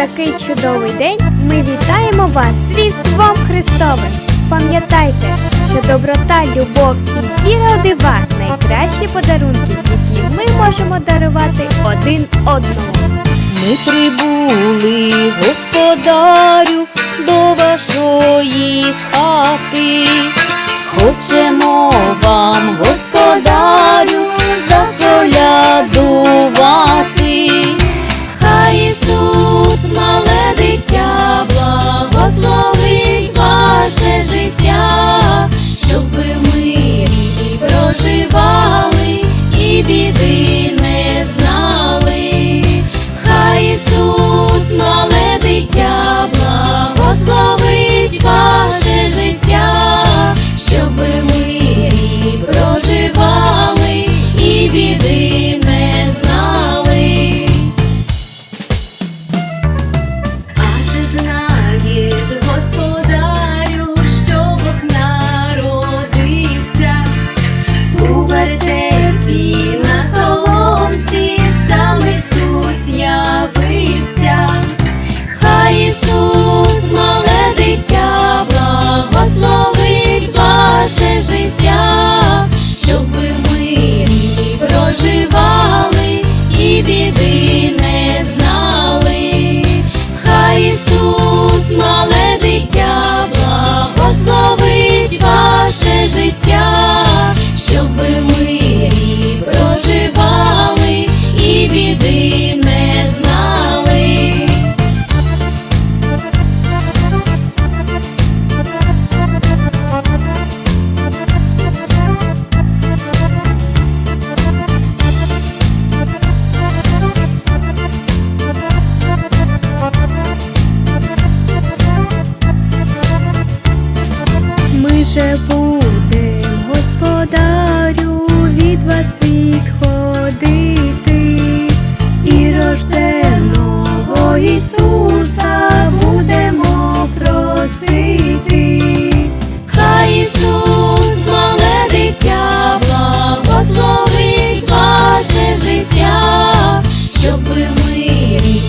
такий чудовий день ми вітаємо вас з Різдвом Христовим! Пам'ятайте, що доброта, любов і віра у дива найкращі подарунки, які ми можемо дарувати один одному. Ми прибули, господарю, до вашої хати. Хочемо вам. Baby,